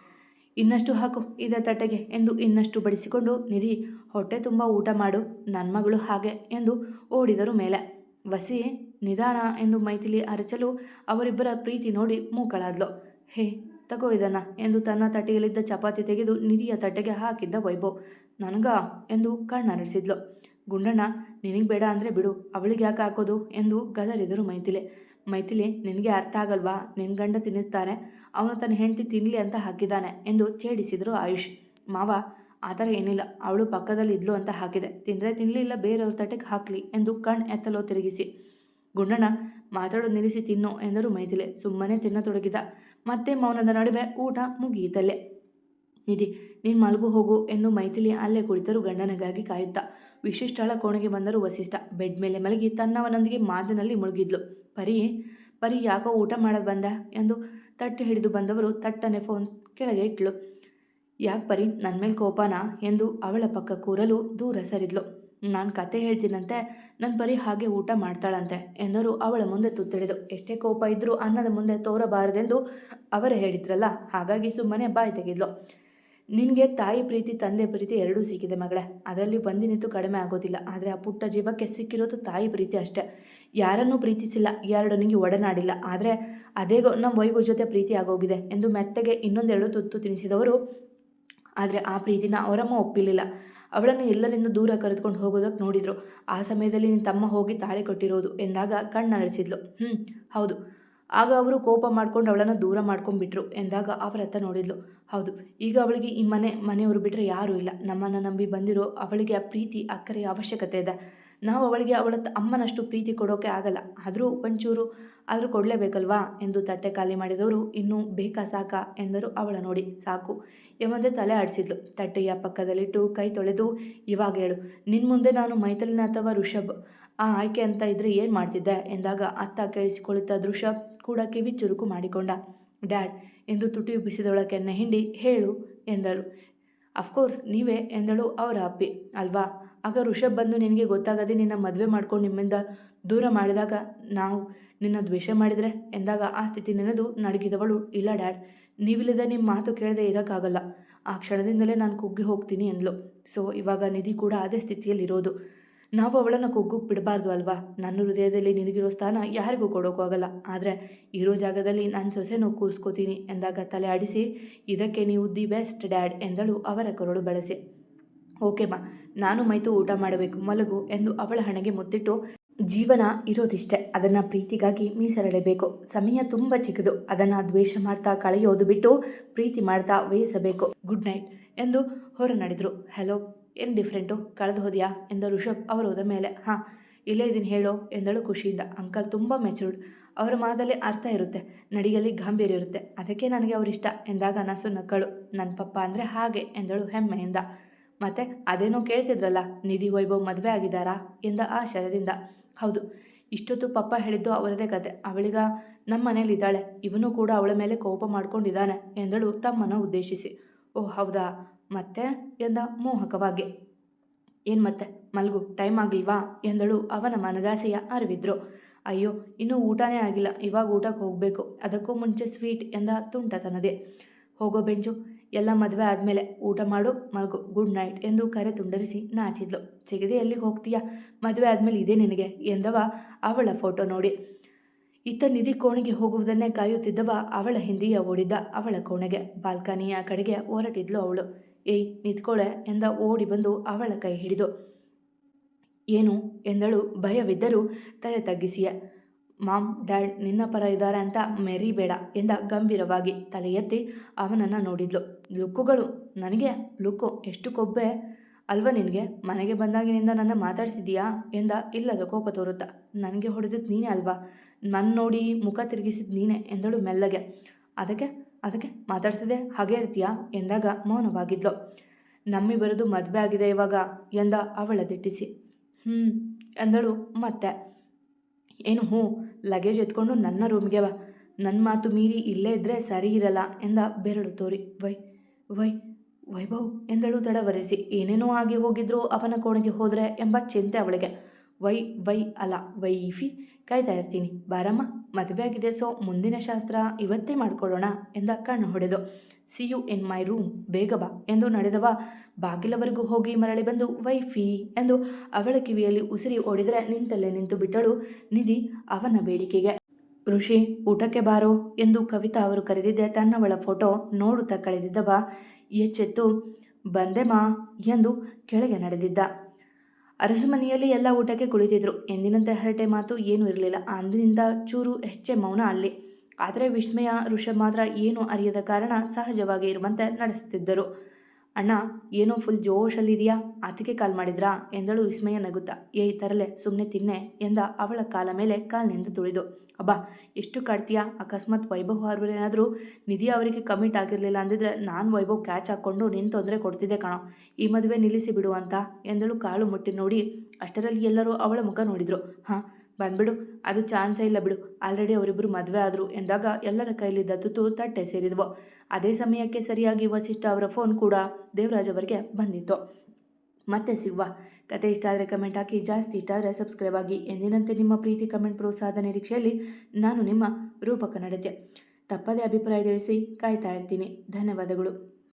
Speaker 1: ಇನ್ನಷ್ಟು ಹಾಕು ಇದೇ ತಟ್ಟೆಗೆ ಎಂದು ಇನ್ನಷ್ಟು ಬಡಿಸಿಕೊಂಡು, ನಿಧಿ, ಹೊಟ್ಟೆ ತುಂಬ ಊಟ ಮಾಡು ನನ್ನ ಮಗಳು ಹಾಗೆ ಎಂದು ಓಡಿದರು ಮೇಲೆ. ವಸಿ, ನಿಧಾನ ಎಂದು ಮೈಥಿಲಿ ಅರಚಲು ಅವರಿಬ್ಬರ ಪ್ರೀತಿ ನೋಡಿ ಮೂಕಳಾದ್ಲು. ಹೇ, ತಗೋ ಇದನ್ನ ಎಂದು ತನ್ನ ತಟ್ಟೆಯಲ್ಲಿದ್ದ ಚಪಾತಿ ತೆಗೆದು ನಿಧಿಯ ತಟ್ಟೆಗೆ ಹಾಕಿದ್ದ ವೈಭವ್. ನನಗ? ಎಂದು ಕಣ್ಣರಳಿಸಿದ್ಲು ಗುಂಡಣ್ಣ, ನಿನಗೆ ಬೇಡ ಅಂದರೆ ಬಿಡು, ಅವಳಿಗೆ ಯಾಕೆ ಹಾಕೋದು? ಎಂದು ಗದರಿದರು ಮೈಥಿಲೆ. ಮೈಥಿಲಿ, ನಿನಗೆ ಅರ್ಥ ಆಗಲ್ವಾ? ನಿನ್ನ ಗಂಡ ತಿನ್ನಿಸ್ತಾರೆ, ಅವನು ತನ್ನ ಹೆಂಡತಿ ತಿನ್ನಲಿ ಅಂತ ಹಾಕಿದ್ದಾನೆ ಎಂದು ಛೇಡಿಸಿದರು ಆಯುಷ್. ಮಾವ, ಆ ಥರ ಏನಿಲ್ಲ, ಅವಳು ಪಕ್ಕದಲ್ಲಿ ಇದ್ಲು ಅಂತ ಹಾಕಿದೆ. ತಿಂದರೆ ತಿನ್ನಲಿ ಇಲ್ಲ, ಬೇರೆಯವ್ರ ತಟ್ಟೆಗೆ ಹಾಕಲಿ ಎಂದು ಕಣ್ ಎತ್ತಲೋ ತಿರುಗಿಸಿ. ಗುಂಡಣ್ಣ, ಮಾತಾಡೋದು ನಿಲ್ಲಿಸಿ ತಿನ್ನು ಎಂದರು ಮೈಥಿಲೆ. ಸುಮ್ಮನೆ ತಿನ್ನತೊಡಗಿದ. ಮತ್ತೆ ಮೌನದ ನಡುವೆ ಊಟ ಮುಗಿಯಿತಲ್ಲೇ. ನಿಧಿ, ನೀನು ಮಲಗು ಹೋಗು ಎಂದು ಮೈಥಿಲಿ ಅಲ್ಲೇ ಕುಳಿತರು ಗಂಡನಿಗಾಗಿ ಕಾಯುತ್ತಾ. ವಿಶಿಷ್ಟಳ ಕೋಣೆಗೆ ಬಂದರು ವಸಿಷ್ಠ. ಬೆಡ್ ಮೇಲೆ ಮಲಗಿ ತನ್ನವನೊಂದಿಗೆ ಮಾತಿನಲ್ಲಿ ಮುಳುಗಿದ್ಲು. ಪರಿ ಪರಿ, ಯಾಕೋ ಊಟ ಮಾಡೋದು ಬಂದ? ಎಂದು ತಟ್ಟೆ ಹಿಡಿದು ಬಂದವರು ತಟ್ಟನೆ ಫೋನ್ ಕೆಳಗೆ ಇಟ್ಲು. ಯಾಕೆ ಪರಿ ನನ್ನ ಮೇಲೆ ಕೋಪನಾ? ಎಂದು ಅವಳ ಪಕ್ಕ ಕೂರಲು ದೂರ ಸರಿದ್ಲು. ನಾನು ಕತೆ ಹೇಳ್ತೀನಂತೆ ನನ್ನ ಪರಿ ಹಾಗೆ ಊಟ ಮಾಡ್ತಾಳಂತೆ ಎಂದರು ಅವಳ ಮುಂದೆ ತುತ್ತಿಡಿದು. ಎಷ್ಟೇ ಕೋಪ ಇದ್ದರೂ ಅನ್ನದ ಮುಂದೆ ತೋರಬಾರದೆಂದು ಅವರೇ ಹೇಳಿದ್ರಲ್ಲ, ಹಾಗಾಗಿ ಸುಮ್ಮನೆ ಬಾಯಿ ತೆಗೆದ್ಲು. ನಿನಗೆ ತಾಯಿ ಪ್ರೀತಿ, ತಂದೆ ಪ್ರೀತಿ ಎರಡೂ ಸಿಕ್ಕಿದೆ ಮಗಳೇ. ಅದರಲ್ಲಿ ಒಂದಿನಿತ್ತು ಕಡಿಮೆ ಆಗೋದಿಲ್ಲ. ಆದರೆ ಆ ಪುಟ್ಟ ಜೀವಕ್ಕೆ ಸಿಕ್ಕಿರೋದು ತಾಯಿ ಪ್ರೀತಿ ಅಷ್ಟೇ. ಯಾರನ್ನೂ ಪ್ರೀತಿಸಿಲ್ಲ ಎರಡನಿಗೆ ಒಡನಾಡಿಲ್ಲ. ಆದರೆ ಅದೇ ನಮ್ಮ ವೈಭವ ಜೊತೆ ಪ್ರೀತಿ ಆಗೋಗಿದೆ ಎಂದು ಮೆತ್ತಗೆ ಇನ್ನೊಂದೆರಡು ತುತ್ತು ತಿನಿಸಿದವರು. ಆದರೆ ಆ ಪ್ರೀತಿನ ಅವರಮ್ಮ ಒಪ್ಪಿರಲಿಲ್ಲ ಅವಳನ್ನು ಎಲ್ಲರಿಂದ ದೂರ ಕರೆದುಕೊಂಡು ಹೋಗೋದಕ್ಕೆ ನೋಡಿದರು. ಆ ಸಮಯದಲ್ಲಿ ನಿನ್ನ ತಮ್ಮ ಹೋಗಿ ತಾಳಿ ಕೊಟ್ಟಿರೋದು ಎಂದಾಗ ಕಣ್ಣರಳಿಸಿದ್ಲು. ಹ್ಞೂ ಹೌದು. ಆಗ ಅವರು ಕೋಪ ಮಾಡ್ಕೊಂಡು ಅವಳನ್ನು ದೂರ ಮಾಡ್ಕೊಂಡ್ಬಿಟ್ರು ಎಂದಾಗ ಅವರತ್ತ ನೋಡಿದ್ಲು. ಹೌದು, ಈಗ ಅವಳಿಗೆ ಈ ಮನೆ, ಮನೆಯವರು ಬಿಟ್ಟರೆ ಯಾರೂ ಇಲ್ಲ. ನಮ್ಮನ್ನು ನಂಬಿ ಬಂದಿರೋ ಅವಳಿಗೆ ಆ ಪ್ರೀತಿ ಅಕ್ಕರೆಯ ಅವಶ್ಯಕತೆ ಇದೆ. ನಾವು ಅವಳಿಗೆ ಅವಳ ಅಮ್ಮನಷ್ಟು ಪ್ರೀತಿ ಕೊಡೋಕೆ ಆಗಲ್ಲ. ಆದರೂ ಒಂಚೂರು ಆದರೂ ಕೊಡಲೇಬೇಕಲ್ವಾ ಎಂದು ತಟ್ಟೆ ಖಾಲಿ ಮಾಡಿದವರು ಇನ್ನೂ ಬೇಕಾ ಸಾಕಾ ಎಂದರು ಅವಳ ನೋಡಿ. ಸಾಕು ಎಂಬಂತೆ ತಲೆ ಆಡಿಸಿದ್ಲು. ತಟ್ಟೆಯ ಪಕ್ಕದಲ್ಲಿಟ್ಟು ಕೈ ತೊಳೆದು, ಇವಾಗ ಹೇಳು ನಿನ್ನ ಮುಂದೆ ನಾನು ಮೈಥಲಿನ ಅಥವಾ ಋಷಭ್ ಆ ಆಯ್ಕೆ ಅಂತ ಇದ್ರೆ ಏನು ಮಾಡ್ತಿದ್ದೆ? ಎಂದಾಗ ಅತ್ತ ಕೇಳಿಸಿಕೊಳ್ಳುತ್ತಾ ದೃಶ್ಯ ಕೂಡ ಕಿವಿ ಚುರುಕು ಮಾಡಿಕೊಂಡ. ಡ್ಯಾಡ್ ಎಂದು ತುಟಿ ಉಬ್ಬಿಸಿದವಳ ಕೆನ್ನೆ ಹಿಂಡಿ ಹೇಳು ಎಂದಳು. ಅಫ್ಕೋರ್ಸ್ ನೀವೇ ಎಂದಳು ಅವರ ಅಪ್ಪಿ. ಅಲ್ವಾ? ಆಗ ಋಷಭ್ ಬಂದು ನಿನಗೆ ಗೊತ್ತಾಗದೆ ನಿನ್ನ ಮದುವೆ ಮಾಡ್ಕೊಂಡು ನಿಮ್ಮಿಂದ ದೂರ ಮಾಡಿದಾಗ ನಾವು ನಿನ್ನ ದ್ವೇಷ ಮಾಡಿದರೆ? ಎಂದಾಗ ಆ ಸ್ಥಿತಿ ನೆನೆದು ನಡಗಿದವಳು, ಇಲ್ಲ ಡ್ಯಾಡ್, ನೀವಿಲ್ಲದೆ ನಿಮ್ಮ ಮಾತು ಕೇಳದೆ ಇರೋಕ್ಕಾಗಲ್ಲ. ಆ ಕ್ಷಣದಿಂದಲೇ ನಾನು ಕುಗ್ಗಿ ಹೋಗ್ತೀನಿ ಎಂದಳು ಸೊ ಇವಾಗ ನಿಧಿ ಕೂಡ ಅದೇ ಸ್ಥಿತಿಯಲ್ಲಿರೋದು. ನಾವು ಅವಳನ್ನು ಕುಗ್ಗಕ್ಕೆ ಬಿಡಬಾರ್ದು ಅಲ್ವಾ? ನನ್ನ ಹೃದಯದಲ್ಲಿ ನಿನಗಿರೋ ಸ್ಥಾನ ಯಾರಿಗೂ ಕೊಡೋಕ್ಕಾಗಲ್ಲ ಆದರೆ, ಇರೋ ಜಾಗದಲ್ಲಿ ನನ್ನ ಸೊಸೆನೂ ಕೂರಿಸ್ಕೋತೀನಿ ಎಂದಾಗ ತಲೆ ಆಡಿಸಿ, ಇದಕ್ಕೆ ನೀವು ದಿ ಬೆಸ್ಟ್ ಡ್ಯಾಡ್ ಎಂದಳು ಅವರ ಕೊರಳು ಬಳಸಿ. ಓಕೆ ಮಾ, ನಾನು ಮೈತು ಊಟ ಮಾಡಬೇಕು, ಮಲಗು ಎಂದು ಅವಳ ಹಣೆಗೆ ಮುತ್ತಿಟ್ಟು, ಜೀವನ ಇರೋದಿಷ್ಟೇ, ಅದನ್ನು ಪ್ರೀತಿಗಾಗಿ ಮೀಸಲಿಡಬೇಕು. ಸಮಯ ತುಂಬ ಚಿಕ್ಕದು, ಅದನ್ನು ದ್ವೇಷ ಮಾಡ್ತಾ ಕಳೆಯೋದು ಬಿಟ್ಟು ಪ್ರೀತಿ ಮಾಡ್ತಾ ವಹಿಸಬೇಕು ಗುಡ್ ನೈಟ್ ಎಂದು ಹೊರ ನಡೆದರು ಹಲೋ ಏನು ಡಿಫ್ರೆಂಟು ಕಳೆದು ಹೋದ್ಯಾ? ಎಂದ ಋಷಭ್ ಅವರು ಹೋದ ಮೇಲೆ. ಹಾಂ, ಇಲ್ಲೇ ಇದನ್ನು ಹೇಳೋ ಎಂದಳು ಖುಷಿಯಿಂದ. ಅಂಕಲ್ ತುಂಬ ಮೆಚೂರ್ಡ್ ಅವರ ಮಾತಲ್ಲಿ ಅರ್ಥ ಇರುತ್ತೆ. ನಡಿಗೆಯಲ್ಲಿ ಗಾಂಭೀರ್ಯ ಇರುತ್ತೆ. ಅದಕ್ಕೆ ನನಗೆ ಅವರಿಷ್ಟ ಎಂದಾಗ ನಸು ನಕ್ಕಳು ನನ್ನ ಪಪ್ಪ ಅಂದರೆ ಹಾಗೆ ಎಂದಳು ಹೆಮ್ಮೆಯಿಂದ. ಮತ್ತೆ ಅದೇನೋ ಕೇಳ್ತಿದ್ರಲ್ಲ, ನಿಧಿ ವೈಭವ್ ಮದುವೆ ಆಗಿದ್ದಾರಾ? ಎಂದ ಆಶ್ಚರ್ಯದಿಂದ. ಹೌದು, ಇಷ್ಟೊತ್ತು ಪಪ್ಪ ಹೇಳಿದ್ದು ಅವರದೇ ಕತೆ. ಅವಳಿಗ ನಮ್ಮ ಮನೇಲಿ ಇದ್ದಾಳೆ. ಇವನು ಕೂಡ ಅವಳ ಮೇಲೆ ಕೋಪ ಮಾಡ್ಕೊಂಡಿದ್ದಾನೆ ಎಂದಳು ತಮ್ಮನ್ನು ಉದ್ದೇಶಿಸಿ. ಓ ಹೌದಾ? ಮತ್ತೆ ಎಂದ ಮೋಹಕವಾಗಿ. ಏನು ಮತ್ತೆ? ಮಲ್ಗು ಟೈಮ್ ಆಗಿಲ್ವಾ? ಎಂದಳು ಅವನ ಮನದಾಸೆಯ ಅರಿವಿದ್ರು. ಅಯ್ಯೋ, ಇನ್ನೂ ಊಟನೇ ಆಗಿಲ್ಲ. ಇವಾಗ ಊಟಕ್ಕೆ ಹೋಗಬೇಕು. ಅದಕ್ಕೂ ಮುಂಚೆ ಸ್ವೀಟ್ ಎಂದ ತುಂಟತನದೆ. ಹೋಗೋ ಬೆಂಚು, ಎಲ್ಲ ಮದುವೆ ಆದಮೇಲೆ. ಊಟ ಮಾಡು, ಮಲ್ಗು ಗುಡ್ ನೈಟ್ ಎಂದು ಕರೆ ತುಂಡರಿಸಿ ನಾಚಿದ್ಲು. ಸಿಗದೆ ಎಲ್ಲಿಗೆ ಹೋಗ್ತೀಯಾ? ಮದುವೆ ಆದಮೇಲೆ ಇದೆ ನಿನಗೆ ಎಂದವ ಅವಳ ಫೋಟೋ ನೋಡಿ. ಇತ್ತ ನಿಧಿ ಕೋಣೆಗೆ ಹೋಗುವುದನ್ನೇ ಕಾಯುತ್ತಿದ್ದವ ಅವಳ ಹಿಂದಿಯ ಓಡಿದ್ದ ಅವಳ ಕೋಣೆಗೆ. ಬಾಲ್ಕನಿಯ ಕಡೆಗೆ ಹೊರಟಿದ್ಲು ಅವಳು. ಏಯ್ ನಿಂತ್ಕೊಳ್ಳೆ ಎಂದ ಓಡಿ ಬಂದು ಅವಳ ಕೈ ಹಿಡಿದು. ಏನು ಎಂದಳು ಭಯವಿದ್ದರೂ ತಲೆ ತಗ್ಗಿಸಿಯ. ಮಾಮ್, ಡ್ಯಾಡ್, ನಿನ್ನ ಪರ ಇದ್ದಾರೆ ಅಂತ ಮೆರಿಬೇಡ ಎಂದ ಗಂಭೀರವಾಗಿ ತಲೆ ಎತ್ತಿ ಅವನನ್ನು ನೋಡಿದ್ಲು. ಲುಕ್ಕುಗಳು, ನನಗೆ ಲುಕ್ಕು, ಎಷ್ಟು ಕೊಬ್ಬೆ ಅಲ್ವಾ ನಿನಗೆ? ಮನೆಗೆ ಬಂದಾಗಿನಿಂದ ನನ್ನ ಮಾತಾಡ್ಸಿದೀಯಾ ಎಂದ ಇಲ್ಲದ ಕೋಪ ತೋರುತ್ತಾ. ನನಗೆ ಹೊಡೆದಿದ್ದು ನೀನೇ ಅಲ್ವಾ? ನನ್ನ ನೋಡಿ ಮುಖ ತಿರುಗಿಸಿದ್ದು ನೀನೇ ಎಂದಳು ಮೆಲ್ಲಗೆ. ಅದಕ್ಕೆ ಅದಕ್ಕೆ ಮಾತಾಡ್ತಿದೆ ಹಾಗೆ ಇರ್ತೀಯಾ? ಎಂದಾಗ ಮೌನವಾಗಿದ್ಲು. ಬರೋದು ಮದುವೆ ಆಗಿದೆ ಇವಾಗ, ಎಂದ ಅವಳ ದಿಟ್ಟಿಸಿ. ಹ್ಞೂ ಎಂದಳು ಮತ್ತೆ. ಏನು ಹ್ಞೂ, ಲಗೇಜ್ ಎತ್ಕೊಂಡು ನನ್ನ ರೂಮ್ಗೆ ಬಾ. ನನ್ನ ಮಾತು ಮೀರಿ ಇಲ್ಲೇ ಇದ್ದರೆ ಸರಿ ಇರಲ್ಲ, ಎಂದ ಬೆರಳು ತೋರಿ. ವೈ ವೈ, ವೈಭವ್, ಎಂದಳು ತಡವರಿಸಿ. ಏನೇನೋ ಆಗಿ ಹೋಗಿದ್ರು ಅವನ ಕೋಣೆಗೆ ಹೋದರೆ ಎಂಬ ಚಿಂತೆ ಅವಳಿಗೆ. ವೈ ವೈ ಅಲ್ಲ, ವೈಫಿ ಕಾಯ್ತಾ ಇರ್ತೀನಿ. ಬಾರಮ್ಮ, ಮದುವೆ ಆಗಿದೆ, ಸೊ ಮುಂದಿನ ಶಾಸ್ತ್ರ ಇವತ್ತೇ ಮಾಡಿಕೊಳ್ಳೋಣ ಎಂದು ಕಣ್ಣು ಹೊಡೆದು. See you in my room ಬೇಗ ಬಾ ಎಂದು ನಡೆದವ. ಬಾಗಿಲವರೆಗೂ ಹೋಗಿ ಮರಳಿ ಬಂದು, ವೈಫಿ ಎಂದು ಅವಳ ಕಿವಿಯಲ್ಲಿ ಉಸಿರಿ ಓಡಿದರೆ ನಿಂತಲ್ಲೇ ನಿಂತು ಬಿಟ್ಟಳು ನಿಧಿ ಅವನ ಬೇಡಿಕೆಗೆ. ಋಷಿ, ಊಟಕ್ಕೆ ಬಾರೋ ಎಂದು ಕವಿತಾ ಅವರು ಕರೆದಿದ್ದೆ ತನ್ನವಳ ಫೋಟೋ ನೋಡುತ್ತಾ ಕಳೆದಿದ್ದವ. ಎಚ್ಚೆತ್ತು ಬಂದೆ ಮಾ ಎಂದು ಕೆಳಗೆ ನಡೆದಿದ್ದ. ಅರಸುಮನೆಯಲ್ಲಿ ಎಲ್ಲ ಊಟಕ್ಕೆ ಕುಳಿತಿದ್ರು. ಎಂದಿನಂತೆ ಹರಟೆ ಮಾತು ಏನೂ ಇರಲಿಲ್ಲ. ಅಂದಿನಿಂದ ಚೂರು ಹೆಚ್ಚೆ ಮೌನ ಅಲ್ಲಿ. ಆದರೆ ವಿಸ್ಮಯ, ಋಷಭ್ ಮಾತ್ರ ಏನೂ ಅರಿಯದ ಕಾರಣ ಸಹಜವಾಗಿ ಇರುವಂತೆ ನಡೆಸುತ್ತಿದ್ದರು. ಅಣ್ಣ, ಏನೋ ಫುಲ್ ಜೋಶಲ್ಲಿದೆಯಾ ಆತಿಗೆ ಕಾಲ್ ಮಾಡಿದ್ರಾ? ಎಂದಳು ವಿಸ್ಮಯ ನಗುತ್ತಾ. ಏಯ್, ತರಲೆ ಸುಮ್ಮನೆ ತಿನ್ನೆ ಎಂದ ಅವಳ ಕಾಲ ಮೇಲೆ ಕಾಲಿನಿಂದ ತುಳಿದು. ಅಬ್ಬಾ, ಎಷ್ಟು ಕಾಡ್ತೀಯಾ? ಅಕಸ್ಮಾತ್ ವೈಭವ್ ಅವ್ರೇನಾದರೂ ನಿಧಿ ಅವರಿಗೆ ಕಮಿಟ್ ಆಗಿರಲಿಲ್ಲ ಅಂದಿದ್ರೆ ನಾನು ವೈಭವ್ ಕ್ಯಾಚ್ ಹಾಕ್ಕೊಂಡು ನಿನ್ನ ತೊಂದರೆ ಕೊಡ್ತಿದ್ದೆ ಕಣೋ. ಈ ಮದುವೆ ನಿಲ್ಲಿಸಿ ಬಿಡು ಅಂತ ಎಂದಳು ಕಾಲು ಮುಟ್ಟಿ ನೋಡಿ ಅಷ್ಟರಲ್ಲಿ ಎಲ್ಲರೂ ಅವಳ ಮುಖ ನೋಡಿದರು. ಹಾಂ, ಬಂದ್ಬಿಡು, ಅದು ಚಾನ್ಸೇ ಇಲ್ಲ ಬಿಡು. ಆಲ್ರೆಡಿ ಅವರಿಬ್ಬರು ಮದುವೆ ಆದರು ಎಂದಾಗ ಎಲ್ಲರ ಕೈಲಿದ್ದ ತುತ್ತು ತಟ್ಟೆ ಸೇರಿದವು. ಅದೇ ಸಮಯಕ್ಕೆ ಸರಿಯಾಗಿ ವಸಿಷ್ಠ ಅವರ ಫೋನ್ ಕೂಡ ದೇವರಾಜ್ ಅವರಿಗೆ ಬಂದಿತ್ತು. ಮತ್ತೆ ಸಿಗುವ. ಕತೆ ಇಷ್ಟ ಆದರೆ ಕಮೆಂಟ್ ಹಾಕಿ, ಜಾಸ್ತಿ ಇಷ್ಟ ಆದರೆ ಸಬ್ಸ್ಕ್ರೈಬ್ ಆಗಿ. ಎಂದಿನಂತೆ ನಿಮ್ಮ ಪ್ರೀತಿ ಕಮೆಂಟ್ ಪ್ರೋತ್ಸಾಹದ ನಿರೀಕ್ಷೆಯಲ್ಲಿ ನಾನು ನಿಮ್ಮ ರೂಪಕ ನಡತೆ. ತಪ್ಪದೇ ಅಭಿಪ್ರಾಯ ತಿಳಿಸಿ ಕಾಯ್ತಾ ಇರ್ತೀನಿ. ಧನ್ಯವಾದಗಳು.